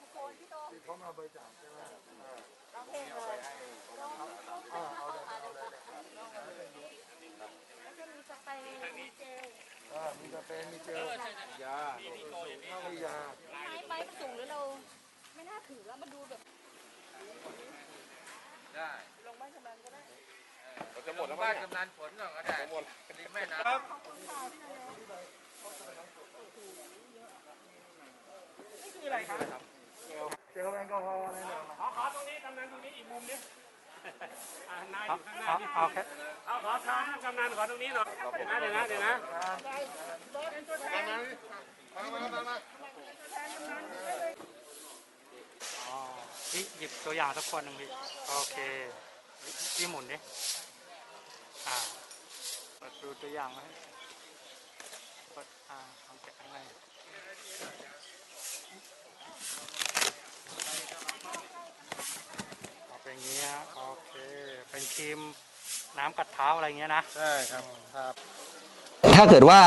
ทุกคพี่ที่เขามาบริจาคใช่ไหมร้องเพเลยร้องร้องเพลงเข้ามาเลยแล้วจะมีสเปรมีเจลมีสเปรมีเจลยาข้าวยาไม้ไม้มันสูงหรือเรา ไม่น่าถือแล้วมันดูแบบได้ลงบ้านกำนันก็ได้เราจะหมดแล้วบ้านกำนันฝนก็ได้หมดดีแม่นะขอบคุณค่ะพี่นาย อ่านายอยู่ข้างหน้านี่เอาแค่เอาขอทางกำนันขอตรงนี้หน่อยเดี๋ยวนะเดี๋ยวนะเดี๋ยวนะอ๋อพี่หยิบตัวอย่างสักคนหนึ่งพี่โอเคพี่หมุนดิอ่าเปิดดูตัวอย่างไว้เปิดอ่าลองแกะข้างในเอาเป็นอย่างเงี้ยโอ เคเป็นครีมน้ำกัดเท้าอะไรเงี้ยนะ ใช่ครับครับถ้าเกิดว่า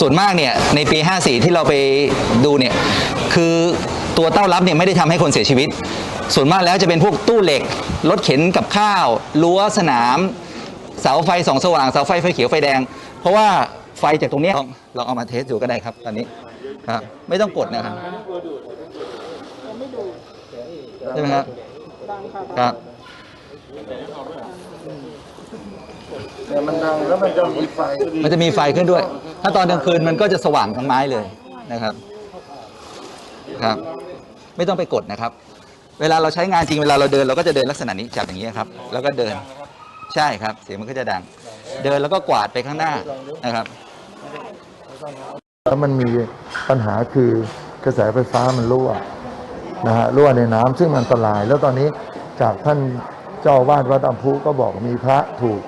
ส่วนมากเนี่ยในปี 54 ที่เราไปดูเนี่ยคือตัวเต้ารับเนี่ยไม่ได้ทำให้คนเสียชีวิต ส่วนมากแล้วจะเป็นพวกตู้เหล็กรถเข็นกับข้าวรั้วสนาม เสาไฟสองสว่างเสาไฟไฟเขียวไฟแดง เพราะว่าไฟจากตรงเนี้ยลองลองเอามาเทสดูก็ได้ครับ ตอนนี้ครับไม่ต้องกดนะครับใช่ไหมครับครับ เนี่ยมันดังแล้วมันจะมีไฟมันจะมีไฟขึ้นด้วย ถ้าตอนกลางคืนมันก็จะสว่างทั้งไม้เลยนะครับ ครับ ไม่ต้องไปกดนะครับ เวลาเราใช้งานจริงเวลาเราเดินเราก็จะเดินลักษณะนี้จับอย่างนี้ครับ แล้วก็เดิน ใช่ครับ เสียงมันก็จะดัง เดินแล้วก็กวาดไปข้างหน้านะครับ แล้วมันมีปัญหาคือกระแสไฟฟ้ามันรั่วนะฮะรั่วในน้ำซึ่งมันอันตราย แล้วตอนนี้จากท่าน เจ้าวาดวัดอัมพุก็บอกมีพระถูก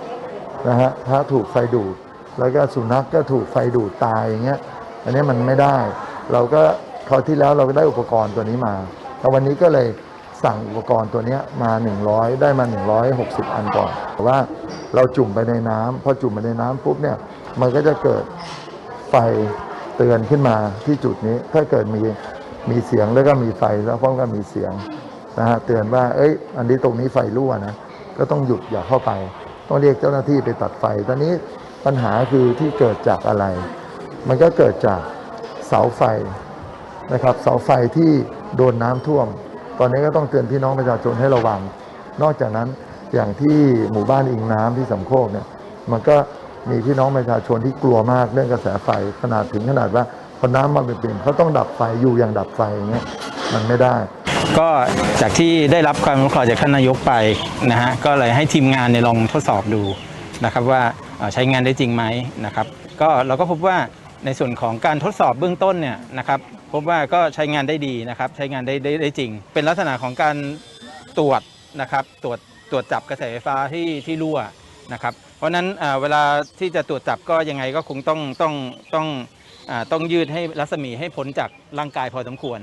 นะฮะพระถูกไฟดูด แล้วก็สุนัขก็ถูกไฟดูดตายอย่างเงี้ยอันนี้มันไม่ได้ เราก็คราวที่แล้วเราก็ได้อุปกรณ์ตัวนี้มาแล้ววันนี้ก็เลยสั่งอุปกรณ์ตัวนี้มา 100 ได้มา 160 อันก่อนแต่ว่าเราจุ่มไปในน้ำพอจุ่มไปในน้ำปุ๊บเนี่ยมันก็จะเกิดไฟเตือนขึ้นมาที่จุดนี้ ถ้าเกิดมีมีเสียงแล้วก็มีไฟแล้วพร้อมกันมีเสียง นะฮะเตือนว่าเอ้ย อันนี้ตรงนี้ไฟรั่วนะก็ต้องหยุดอย่าเข้าไป ต้องเรียกเจ้าหน้าที่ไปตัดไฟ ตอนนี้ปัญหาคือที่เกิดจากอะไร มันก็เกิดจากเสาไฟนะครับ เสาไฟที่โดนน้ำท่วม ตอนนี้ก็ต้องเตือนพี่น้องประชาชนให้ระวัง นอกจากนั้นอย่างที่หมู่บ้านอิงน้ำที่สำโคกเนี่ยมันก็มีพี่น้องประชาชนที่กลัวมากเรื่องกระแสไฟขนาดถึงขนาดว่าพอน้ำมาเป็นเขาต้องดับไฟอยู่อย่างดับไฟอย่างเงี้ยมันไม่ได้ ก็จากที่ได้รับความอนุเคราะห์จากท่านนายกไปนะฮะก็เลยให้ทีมงานเนี่ยลองทดสอบดูนะครับว่าใช้งานได้จริงไหมนะครับ ก็เราก็พบว่าในส่วนของการทดสอบเบื้องต้นเนี่ยนะครับพบว่าก็ใช้งานได้ดีนะครับ ใช้งานได้ได้ได้จริง เป็นลักษณะของการตรวจนะครับตรวจตรวจจับกระแสไฟฟ้าที่ที่รั่วนะครับเพราะนั้นเวลาที่จะตรวจจับก็ยังไงก็คงต้องต้องต้องต้องยืดให้รัศมีให้พ้นจากร่างกายพอสมควร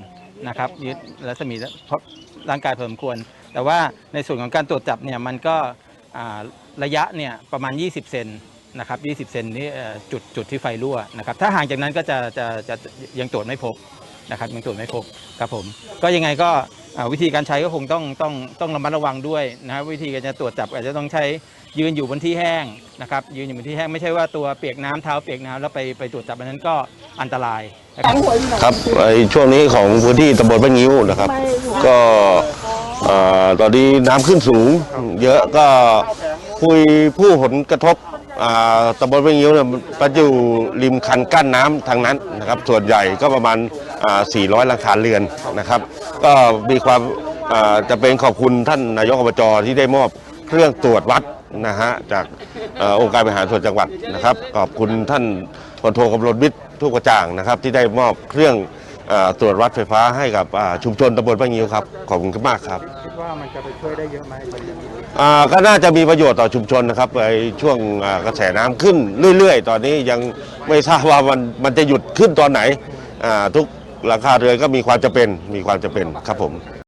นะครับยึดรัศมีเพราะร่างกายเพิ่มควร แต่ว่าในส่วนของการตรวจจับเนี่ยมันก็ระยะเนี่ยประมาณ 20 เซนนะครับ20 เซนนี่จุดจุดที่ไฟรั่วนะครับถ้าห่างจากนั้นก็จะจะจะยังตรวจไม่พบนะครับยังตรวจไม่พบครับผมก็ยังไงก็ วิธีการใช้ก็คงต้องต้องต้องระมัดระวังด้วยนะครับวิธีการจะตรวจจับอาจจะต้องใช้ยืนอยู่บนที่แห้งนะครับยืนอยู่บนที่แห้งไม่ใช่ว่าตัวเปียกน้ำเท้าเปียกน้ำแล้วไปไปตรวจจับอันนั้นก็อันตรายนะครับครับไอช่วงนี้ของพื้นที่ตำบลบ้านงิ้วนะครับ ก็เอ่อตอนนี้น้ำขึ้นสูง เยอะก็คุยผู้ผลกระทบอ่า ตำบลบ้านงิ้วเนี่ยมันอยู่ริมคันกั้นน้ำทางนั้นนะครับ ส่วนใหญ่ก็ประมาณ 400หลังคาเรือนนะครับ ก็มีความจะเป็นขอบคุณท่านนายกอบจที่ได้มอบเครื่องตรวจวัดนะฮะจากอองค์การบริหารส่วนจังหวัดนะครับ ขอบคุณท่านพลโทกำลวิทย์ทุกกระจ่างนะครับ ที่ได้มอบเครื่อง ตรวจวัดไฟฟ้าให้กับอ่าชุมชนตำบลบ้านงิ้วครับขอบคุณมากครับคิดว่ามันจะไปช่วยได้เยอะไหมตรงนี้อ่าก็น่าจะมีประโยชน์ต่อชุมชนนะครับในช่วงอ่ากระแสน้ำขึ้นเรื่อย ๆ ตอนนี้ยังไม่ทราบว่ามันมันจะหยุดขึ้นตอนไหนอ่าทุกหลังคาเรือนก็มีความจะเป็นมีความจะเป็นครับผม